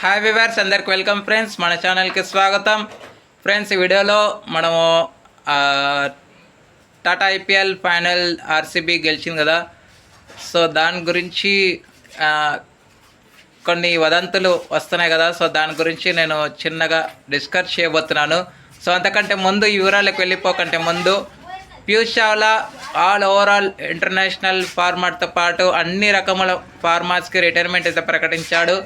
Hi viewers అందరికి welcome friends మన ఛానల్కి స్వాగతం. ఫ్రెండ్స్ ఈ వీడియోలో మనము టాటా ఐపీఎల్ ఫైనల్ ఆర్సీబీ గెలిచింది కదా. సో దాని గురించి కొన్ని వదంతులు వస్తున్నాయి కదా. సో దాని గురించి నేను చిన్నగా డిస్కస్ చేయబోతున్నాను. సో అంతకంటే ముందు ఈ వివరాలకు వెళ్ళిపోకంటే ముందు Piyush Chawla all overall international ఫార్మాట్తో పాటు అన్ని రకముల ఫార్మాట్స్కి రిటైర్మెంట్ అయితే ప్రకటించాడు.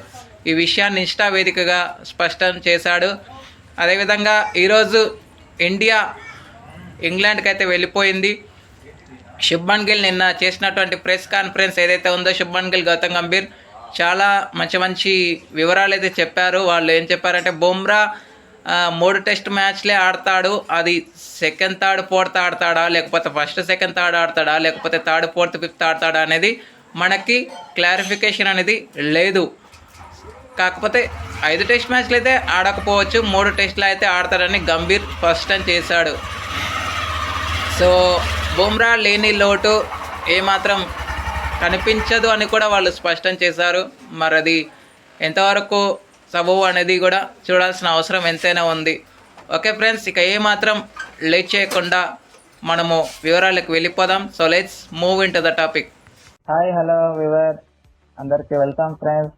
ఈ విషయాన్ని ఇన్స్టా వేదికగా స్పష్టం చేశాడు. అదేవిధంగా ఈరోజు ఇండియా ఇంగ్లాండ్కి అయితే వెళ్ళిపోయింది. శుభ్మన్ గిల్ నిన్న చేసినటువంటి ప్రెస్ కాన్ఫరెన్స్ ఏదైతే ఉందో శుభ్మన్ గిల్ గౌతమ్ గంభీర్ చాలా మంచి మంచి వివరాలు అయితే చెప్పారు. వాళ్ళు ఏం చెప్పారంటే బుమ్రా మూడు టెస్ట్ మ్యాచ్లే ఆడతాడు. అది సెకండ్ థర్డ్ ఫోర్త్ ఆడతాడా లేకపోతే ఫస్ట్ సెకండ్ థర్డ్ ఆడతాడా లేకపోతే థర్డ్ ఫోర్త్ ఫిఫ్త్ ఆడతాడా అనేది మనకి క్లారిఫికేషన్ అనేది లేదు. కాకపోతే ఐదు టెస్ట్ మ్యాచ్లు అయితే ఆడకపోవచ్చు మూడు టెస్ట్లు అయితే ఆడతాడని గంభీర్ స్పష్టం చేశాడు. సో బుమ్రా లేని లోటు ఏమాత్రం కనిపించదు అని కూడా వాళ్ళు స్పష్టం చేశారు. మరి అది ఎంతవరకు సబవు అనేది కూడా చూడాల్సిన అవసరం ఎంతైనా ఉంది. ఓకే ఫ్రెండ్స్ ఇక ఏమాత్రం లేట్ చేయకుండా మనము వివరాలకు వెళ్ళిపోదాం. So let's move into the topic hi hello viewer అందరికీ వెల్కమ్ ఫ్రెండ్స్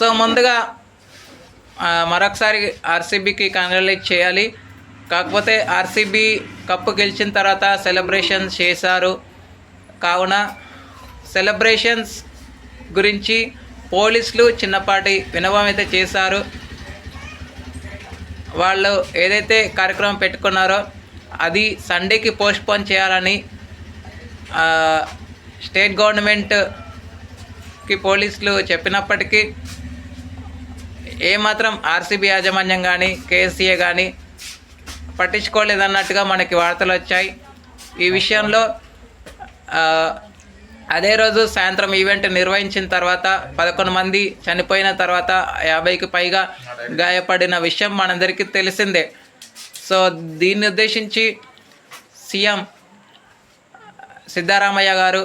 సో ముందుగా మరొకసారి ఆర్సీబీకి కంగ్రాచులేట్ చేయాలి. కాకపోతే ఆర్సీబీ కప్పు గెలిచిన తర్వాత సెలబ్రేషన్స్ చేశారు. కావున సెలబ్రేషన్స్ గురించి పోలీసులు చిన్నపాటి వినవం అయితే చేశారు. వాళ్ళు ఏదైతే కార్యక్రమం పెట్టుకున్నారో అది సండేకి పోస్ట్పోన్ చేయాలని స్టేట్ గవర్నమెంట్కి పోలీసులు చెప్పినప్పటికీ ఏమాత్రం ఆర్సీబీ యాజమాన్యం కానీ కేసీఏ కానీ పట్టించుకోలేదన్నట్టుగా మనకి వార్తలు వచ్చాయి. ఈ విషయంలో అదే రోజు సాయంత్రం ఈవెంట్ నిర్వహించిన తర్వాత పదకొండు మంది చనిపోయిన తర్వాత యాభైకి పైగా గాయపడిన విషయం మనందరికీ తెలిసిందే. సో దీన్ని ఉద్దేశించి సీఎం సిద్ధరామయ్య గారు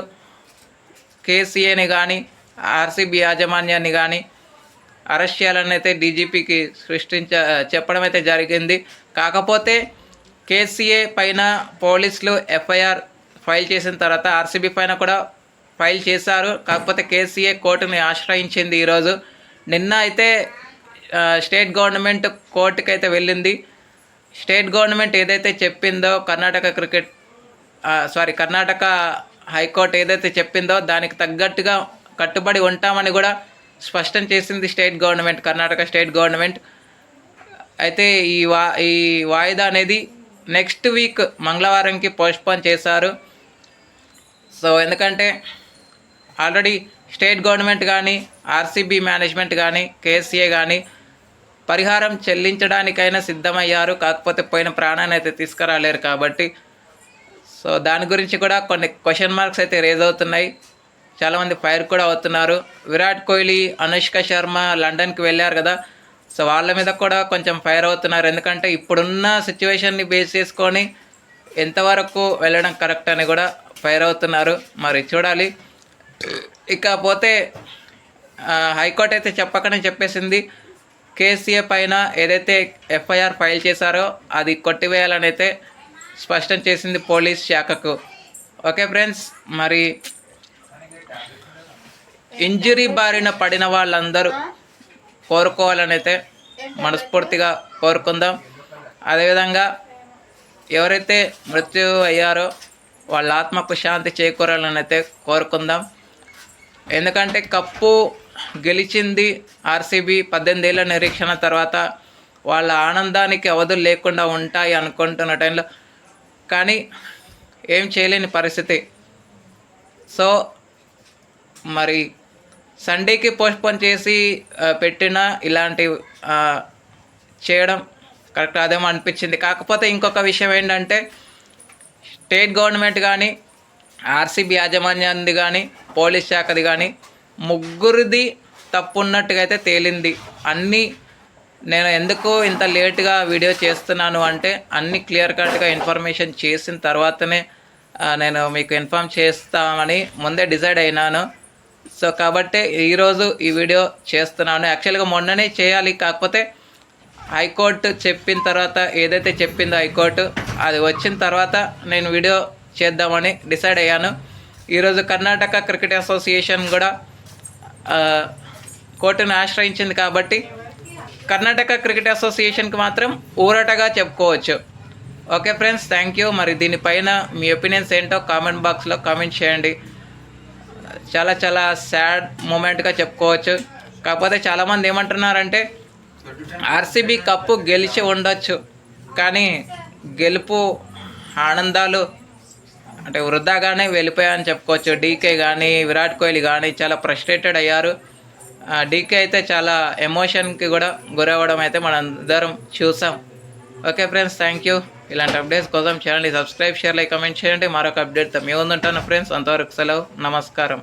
కేసీఏని కానీ ఆర్సీబీ యాజమాన్యాన్ని కానీ అరెస్ట్ చేయాలని అయితే డీజీపీకి సృష్టించ చెప్పడం అయితే జరిగింది. కాకపోతే కేసీఏ పైన పోలీసులు ఎఫ్ఐఆర్ ఫైల్ చేసిన తర్వాత ఆర్సీబీ పైన కూడా ఫైల్ చేశారు. కాకపోతే కేసీఏ కోర్టుని ఆశ్రయించింది ఈరోజు. నిన్న అయితే స్టేట్ గవర్నమెంట్ కోర్టుకి అయితే వెళ్ళింది. స్టేట్ గవర్నమెంట్ ఏదైతే చెప్పిందో Karnataka cricket sorry Karnataka high court ఏదైతే చెప్పిందో దానికి తగ్గట్టుగా కట్టుబడి ఉంటామని కూడా స్పష్టం చేసింది state government Karnataka state government. అయితే ఈ వా ఈ వాయిదా అనేది నెక్స్ట్ వీక్ మంగళవారంకి పోస్ట్పోన్ చేశారు. సో ఎందుకంటే ఆల్రెడీ స్టేట్ గవర్నమెంట్ కానీ ఆర్సీబీ మేనేజ్మెంట్ కానీ కేసీఏ కానీ పరిహారం చెల్లించడానికైనా సిద్ధమయ్యారు. కాకపోతే పోయిన ప్రాణాన్ని అయితే తీసుకురాలేరు కాబట్టి. సో దాని గురించి కూడా కొన్ని క్వశ్చన్ మార్క్స్ అయితే రేజ్ అవుతున్నాయి. చాలామంది ఫైర్ కూడా అవుతున్నారు. విరాట్ కోహ్లీ అనుష్క శర్మ లండన్కి వెళ్ళారు కదా. సో వాళ్ళ మీద కూడా కొంచెం ఫైర్ అవుతున్నారు. ఎందుకంటే ఇప్పుడున్న సిచ్యువేషన్ని బేస్ చేసుకొని ఎంతవరకు వెళ్ళడం కరెక్ట్ అని కూడా ఫైర్ అవుతున్నారు. మరి చూడాలి. ఇకపోతే హైకోర్టు అయితే చెప్పకనే చెప్పేసింది. కేసీఏ పైన ఏదైతే ఎఫ్ఐఆర్ ఫైల్ చేశారో అది కొట్టివేయాలని అయితే స్పష్టం చేసింది పోలీస్ శాఖకు. ఓకే ఫ్రెండ్స్ మరి ఇంజరీ బారిన పడిన వాళ్ళందరూ కోరుకోవాలని అయితే మనస్ఫూర్తిగా కోరుకుందాం. అదేవిధంగా ఎవరైతే మృత్యు అయ్యారో వాళ్ళ ఆత్మకు శాంతి చేకూరాలని అయితే కోరుకుందాం. ఎందుకంటే కప్పు గెలిచింది ఆర్సీబీ పద్దెనిమిది ఏళ్ళ నిరీక్షణ తర్వాత వాళ్ళ ఆనందానికి అవధులు లేకుండా ఉంటాయి అనుకుంటున్న టైంలో. కానీ ఏం చేయలేని పరిస్థితి. సో మరి సండేకి పోస్ట్పోన్ చేసి పెట్టిన ఇలాంటి చేయడం కరెక్ట్ అదేమో అనిపించింది. కాకపోతే ఇంకొక విషయం ఏంటంటే స్టేట్ గవర్నమెంట్ కానీ ఆర్సీబీ యాజమాన్యాన్ని కానీ పోలీస్ శాఖది కానీ ముగ్గురిది తప్పు ఉన్నట్టుగా అయితే తేలింది. అన్నీ నేను ఎందుకు ఇంత లేట్గా వీడియో చేస్తున్నాను అంటే అన్ని క్లియర్ కట్గా ఇన్ఫర్మేషన్ చేసిన తర్వాతనే నేను మీకు ఇన్ఫామ్ చేస్తామని ముందే డిసైడ్ అయినాను. సో కాబట్టి ఈరోజు ఈ వీడియో చేస్తున్నాను. యాక్చువల్గా మొన్ననే చేయాలి. కాకపోతే హైకోర్టు చెప్పిన తర్వాత ఏదైతే చెప్పిందో హైకోర్టు అది వచ్చిన తర్వాత నేను వీడియో చేద్దామని డిసైడ్ అయ్యాను. ఈరోజు కర్ణాటక క్రికెట్ అసోసియేషన్ కూడా కోర్టును ఆశ్రయించింది కాబట్టి కర్ణాటక క్రికెట్ అసోసియేషన్కి మాత్రం ఊరటగా చెప్పుకోవచ్చు. ఓకే ఫ్రెండ్స్ థ్యాంక్ యూ మరి దీనిపైన మీ ఒపీనియన్స్ ఏంటో కామెంట్ బాక్స్లో కామెంట్ చేయండి. చాలా చాలా సాడ్ మూమెంట్గా చెప్పుకోవచ్చు. కాకపోతే చాలామంది ఏమంటున్నారంటే ఆర్సీబీ కప్పు గెలిచి ఉండొచ్చు కానీ గెలుపు ఆనందాలు అంటే వృధాగానే వెళ్ళిపోయాయని చెప్పుకోవచ్చు. డీకే కానీ విరాట్ కోహ్లీ కానీ చాలా ఫ్రస్ట్రేటెడ్ అయ్యారు. డీకే అయితే చాలా ఎమోషన్కి కూడా గురవ్వడం అయితే మనం అందరం చూసాం. ఓకే ఫ్రెండ్స్ థ్యాంక్ యూ ఇలాంటి అప్డేట్స్ కోసం ఛానల్ని సబ్స్క్రైబ్ షేర్ లైక్ కమెంట్ చేయండి. మరొక అప్డేట్తో మీ ఉంటాను ఫ్రెండ్స్ అంతవరకు సెలవు. నమస్కారం.